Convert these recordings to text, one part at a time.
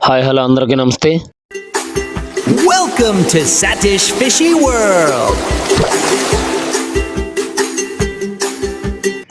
Hi hello అందరికీ నమస్తే Welcome to Satish Fishy World.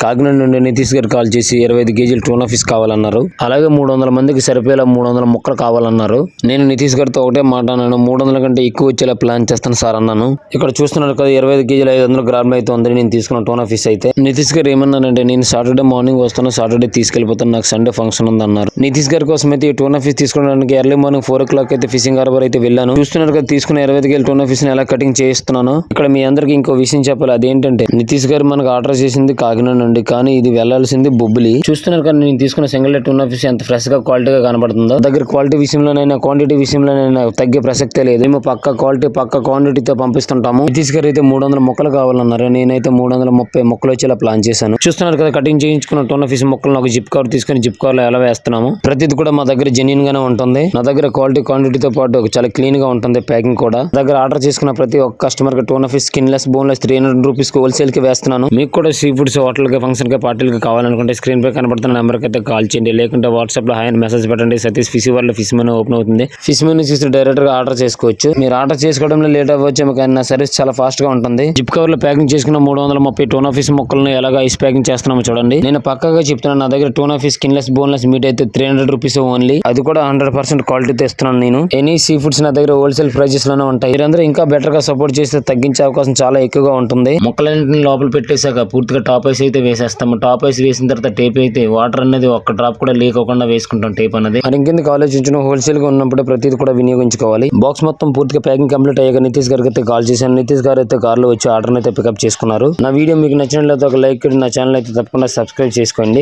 Kakinada నుండి నితీష్ గారు కాల్ చేసి ఇరవై ఐదు కేజీలు టూనా ఫిష్ కావాలన్నారు. అలాగే మూడు వందల మందికి సరిపోయేలా మూడు వందల ముక్కలు కావాలన్నారు. నేను నితీష్ గారితో ఒకటే మాట అన్నాను మూడు వందల కంటే ఎక్కువ వచ్చేలా ప్లాన్ చేస్తాను సార్ అన్నాను. ఇక్కడ చూస్తున్నారు కదా ఇరవై ఐదు కేజీలు ఐదు వందల గ్రాములు అయితే ఉందని నేను తీసుకున్న టూనా ఫిష్ అయితే. నితీష్ గారు ఏమన్నానంటే నేను సాటర్డే మార్నింగ్ వస్తాను సాటర్డే తీసుకెళ్ళిపోతాను నాకు సండే ఫంక్షన్ ఉంది అన్నారు. నితీష్ గారి కోసం అయితే ఈ టూనా ఫిష్ తీసుకోవడానికి early morning four o'clock అయితే ఫిషింగ్ హార్బర్ అయితే వెళ్ళాను. చూస్తున్నారు కదా తీసుకున్న ఇరవై ఐదు కేజీలు టూనా ఫిష్ని ఎలా కటింగ్ చేస్తున్నాను ఇక్కడ మీ అందరికి ఇంకో విషయం చెప్పాలి. అదేంటంటే నితీష్ గారు మనకు ఆర్డర్ చేసింది కాకినాడ నుండి కానీ ఇది వెళ్ళాల్సింది బొబ్బిలి. చూస్తున్నారు కానీ నేను తీసుకున్న సింగిల్ ఉన్న ఫిష్ ఎంత ఫ్రెష్గా క్వాలిటీగా కనబడుతుందో. దగ్గర క్వాలిటీ విషయంలోనైనా క్వాంటిటీ విషయంలోనైనా తగ్గే ప్రసక్తే లేదు. మేము పక్క క్వాలిటీ పక్క క్వాంటిటీతో పంపిస్తుంటాము. నితీష్ గారు అయితే మూడు వందల మొక్కలు కావాలన్నారు. నేనైతే మూడు వందల ముప్పై మొక్కలు వచ్చేలా ప్లాన్ చేశాను. చూస్తున్నారు కదా కటింగ్ చేయించుకున్న టూనా ఫిష్ మొక్కలను ఒక జిప్ కవర్ తీసుకుని జిప్ కవర్లో ఎలా వేస్తున్నాము. ప్రతిది కూడా మా దగ్గర జెన్యున్ గానే ఉంటుంది. నా దగ్గర క్వాలిటీ క్వాంటిటీతో పాటు చాలా క్లీన్గా ఉంటుంది ప్యాకింగ్ కూడా. దగ్గర ఆర్డర్ చేసుకున్న ప్రతి ఒక్క కస్టమర్కి tuna fish skinless boneless three hundred రూపీస్కి హోల్సేల్కి వేస్తున్నాను. మీకు కూడా సీ ఫుడ్స్ హోటల్కి ఫంక్షన్కి పార్టీలకి కావాలనుకుంటే స్క్రీన్ పై కనబడుతున్న నెంబర్కి అయితే కాల్ చేయండి. లేకుంటే వాట్సాప్లో హాయ్ మెసేజ్ పెట్టండి. సతీష్ ఫిష్ వల్ల ఫిష్ మెనూ ఓపెన్ అవుతుంది. ఫిష్ మెనూ చూసి డైరెక్ట్గా ఆర్డర్ చేసుకోవచ్చు. మీరు ఆర్డర్ చేసుకోవడంలో లేట్ అవ్వచ్చు. కానీ నా సర్వీస్ చాలా ఫాస్ట్గా ఉంటుంది. జిప్ కవర్లో ప్యాకింగ్ చేసుకున్న మూడు వందల ముప్పై టూనా ఫిష్ మొక్కలను ఎలాగ ఐస్ ప్యాకింగ్ చేస్తున్నామో చూడండి. నేను పక్కగా చెప్తున్నాను నా దగ్గర tuna fish skinless boneless meat అయితే త్రీ హండ్రెడ్ రూపీస్ ఓన్లీ. అది కూడా హండ్రెడ్ పర్సెంట్ క్వాలిటీతో ఇస్తున్నాను నేను. ఎనీ సీ ఫుడ్స్ నా దగ్గర హోల్సేల్ ప్రైజెస్లోనే ఉంటాయి. మీరందరూ ఇంకా బెటర్గా సపోర్ట్ చేస్తే తగ్గించే అవకాశం చాలా ఎక్కువగా ఉంటుంది. మొక్కలన్నింటిని లోపల పెట్టేశాక పూర్తిగా టాప్ ఐస్ అయితే వేసేస్తాము. టాప్ వేసి వేసిన తర్వాత టేప్ అయితే వాటర్ అనేది ఒక్క డ్రాప్ కూడా లీక్ అవ్వకుండా వేసుకుంటాం టేప్ అనేది. మరి ఇంకెందుకు ఆలోచించడం హోల్సేల్గా ఉన్నప్పుడు ప్రతిదీ కూడా వినియోగించుకోవాలి. బాక్స్ మొత్తం పూర్తిగా ప్యాకింగ్ కంప్లీట్ అయ్యాక నితీష్ గారికి అయితే కాల్ చేశాను. నితీష్ గారు అయితే కార్లో వచ్చి ఆర్డర్ అయితే పికప్ చేసుకున్నారు. నా వీడియో మీకు నచ్చినట్లయితే ఒక లైక్ నా ఛానల్ అయితే తప్పకుండా సబ్స్క్రైబ్ చేసుకోండి.